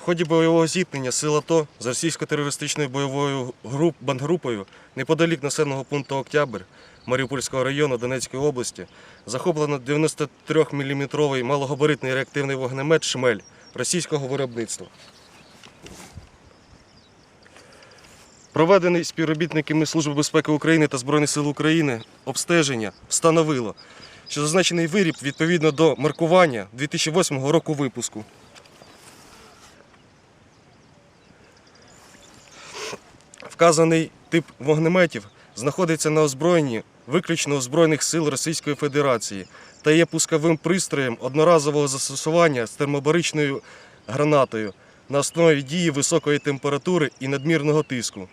В ході бойового зіткнення сил АТО з російсько-терористичною бойовою груп, бандгрупою неподалік населеного пункту Октябрь Маріупольського району Донецької області захоплено 93-мм малогабаритний реактивний вогнемет «Шмель» російського виробництва. Проведений співробітниками Служби безпеки України та Збройних сил України обстеження встановило, що зазначений виріб відповідно до маркування 2008 року випуску. Вказаний тип вогнеметів знаходиться на озброєнні виключно у Збройних сил Російської Федерації та є пусковим пристроєм одноразового застосування з термобаричною гранатою на основі дії високої температури і надмірного тиску,